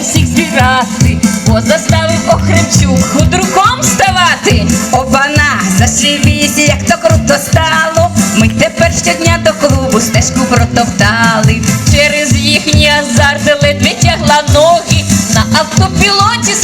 всіх збирати, бо заставив Охремчук худруком ставати. Опана, зашивіся, як то круто стало. Ми тепер щодня до клубу стежку протоптали. Через їхні азарт ледве тягла ноги, на автопілоті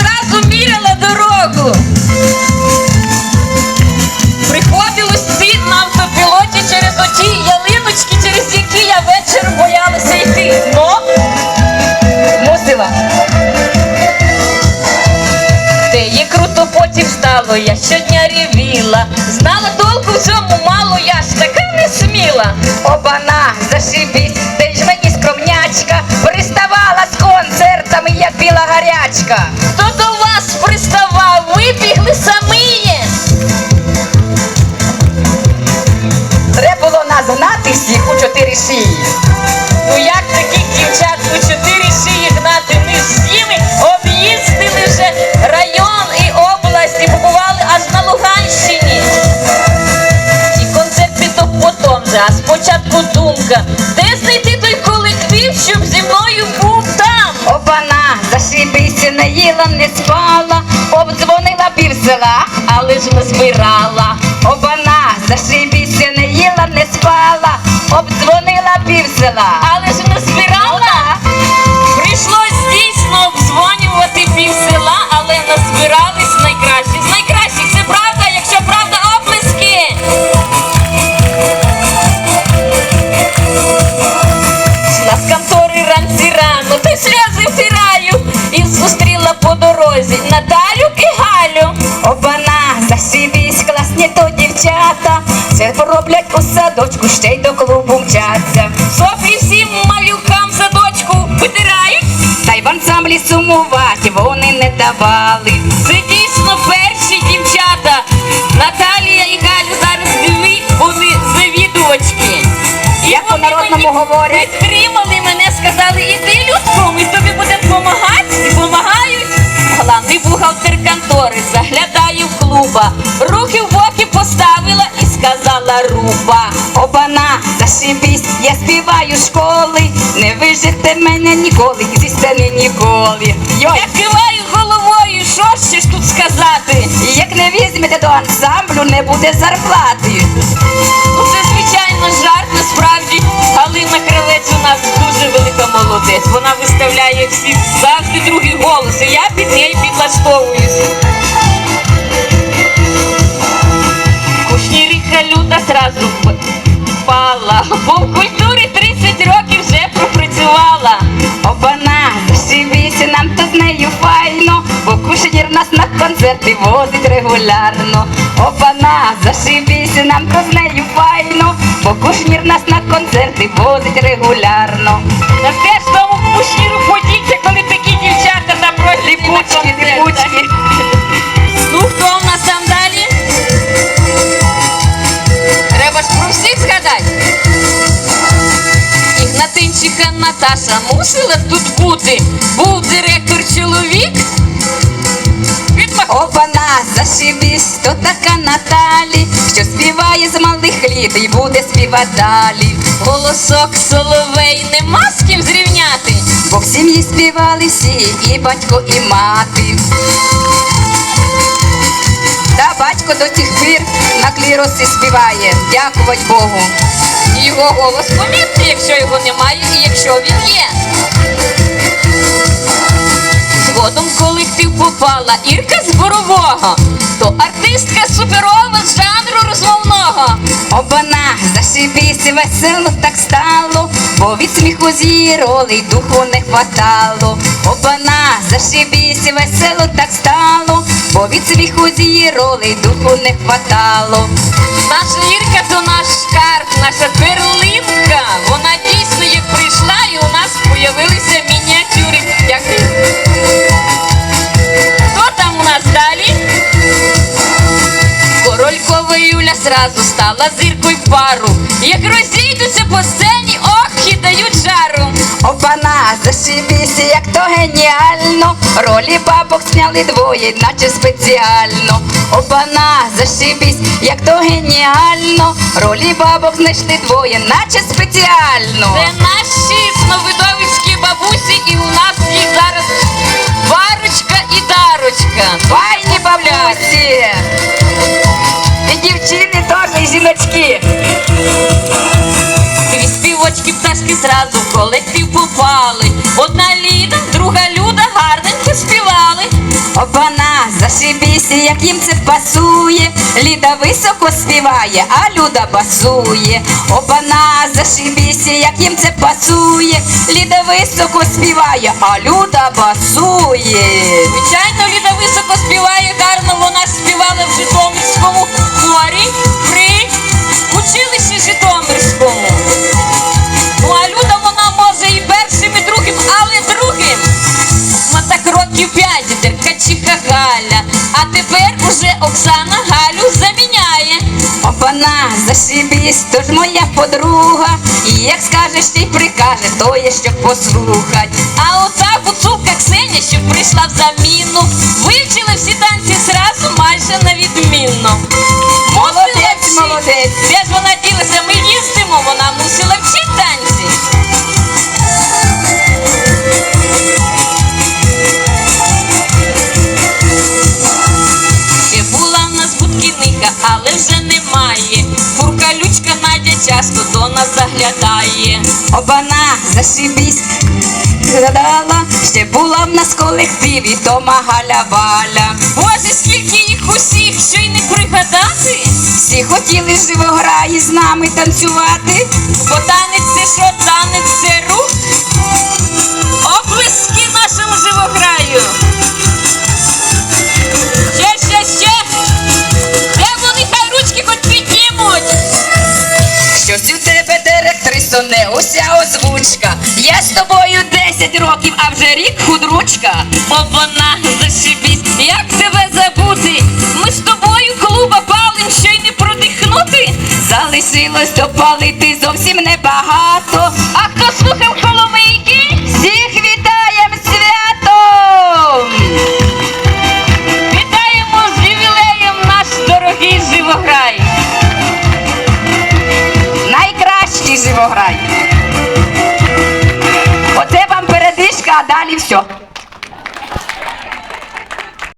стало, я щодня ревіла. Знала толку в цьому мало, я ж така не сміла. Обана, зашибісь, ти ж мені скромнячка. Приставала з концертами, як біла гарячка. Хто до вас приставав, вибігли самиє. Треба було назнати всіх у чотири шиї. Ну як таких спочатку думка, де знайти той колектив, щоб зі мною був там. Обана, зашибись, не їла, не спала. Обдзвонила пів села, Але ж не збирала. Обана, зашибись, не їла, не спала. Обдзвонила пів села. Сльози втираю. І зустріла по дорозі Наталю і Галю. Обана, зашибись, класні то дівчата. Все пороблять у садочку, ще й до клубу мчаться. Софі всім малюкам садочку витирають. Та й в ансамблі сумувати вони не давали. Це дійсно перші дівчата. Наталія і Галю зараз дві вони завідувачки. Як вони по-народному говорять? Підтримали мене, сказали, іди Людко, ми тобі будемо допомагати. І допомагають. Главний бухгалтер контори заглядає в клуба. Руки в боки поставила і сказала руба. Обана, зашибись, я співаю школи. Не вижите мене ніколи, зі сцени ніколи. Йой, Я киваю головою, що ще ж тут сказати? як не візьмете до ансамблю, не буде зарплати. Ну, це звичайно жарт, насправді. Галина Кравець у нас молодець. Вона виставляє всіх завжди другий голос. І я під нею підлаштовуюся. Кушніріка люта зразу впала. Бо в культурі 30 років вже пропрацювала. Обана, зашибись, нам то з нею файно, бо кушнір нас на концерти возить регулярно. Обана, зашибись, нам то з нею файно, бо кушнір нас на концерти возить регулярно. На те ж тому кушніру ходіться, коли такі дівчата запросять Ліпучки, ліпучки. Ну, хто у нас там далі? Треба ж про всіх згадати. Ігнатинчика Наташа мусила тут бути. Був директор чоловік. Обана, зашибись, то така Наталі, що співає з малих літ і буде співати далі. Голосок соловей нема з ким зрівняти. Бо в сім'ї співали всі, і батько, і мати. Та батько до тих пір на кліросі співає, дякувати Богу. Його голос помітний, якщо його немає і якщо він є. Згодом в колектив попала Ірка з Борового, то артистка суперова з жанру розмовного. Обана, зашибись, весело так стало, бо від сміху з її ролей духу не хватало. Обана, зашибись, весело так стало, бо від сміху з її ролей духу не хватало. Наша Ірка то наш шкарб, наша перлинка. стала зіркою пару, як розійдуться по сцені, ох, і дають жару. Опана, зашибіся, як то геніально. Ролі бабок сняли двоє, наче спеціально. Опана, зашибісь, як то геніально. Ролі бабок знайшли двоє, наче спеціально. Це наші сновидовицькі бабусі, і у нас їх зараз парочка і дарочка. Файні бабусі! Зразу в колектив попали. Одна Ліда, друга Люда гарненько співали. Опана, зашибіся, як їм це пасує. Ліда високо співає, а Люда басує. Опана, зашибіся, як їм це пасує. Ліда високо співає, а Люда басує. Звичайно, Ліда високо співає гарно, вона співала в Житомирському зашибісь, то ж моя подруга. І як скажеш, ти прикаже, то є що послухать. А ота гуцулка Ксеня, що прийшла в заміну, вивчили всі танці зразу майже на відмінно. Молодець, молодець. Де ж вона ділася? Ми їздимо, вона мусила вчити танці. Часто заглядає. Опана, зашибісь, згадала, ще була в нас в колективі Тома Галя Валя. Боже, скільки їх усіх, що й не пригадати. Всі хотіли живограї з нами танцювати. Бо танець це що, танець це Обана, зашибісь, як тебе забути? Ми з тобою клуба палим, що й не продихнути. Залишилось допалити зовсім небагато. А хто слухав коломийки? Всіх вітаєм святом! Вітаємо з ювілеєм наш дорогий живограй. Найкращий живограй. Оце вам передишка, а далі все.